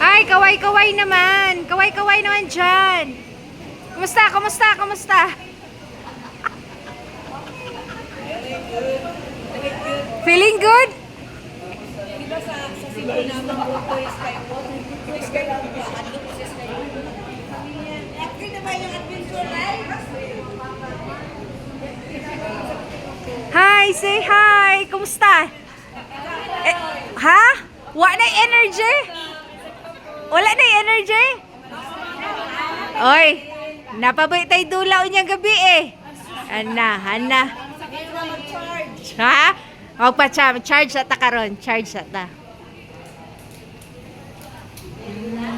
Ay, kaway-kaway naman. Kaway-kaway naman dyan. Kumusta? Kumusta? Kumusta? Feeling good? Diba sa, sa Cebu naman po toys kayo po? Toys kayo po? Ano po siya kayo? After na ba yung adventure life? Hi, say hi. Kumusta? Eh, ha? Wala na energy? Wala na energy? Oy, napabay tayo dulaw niyang gabi eh. Ana, ana. Ha? Huwag pa charge. Charge ta karon. Charge sa ta. Ana.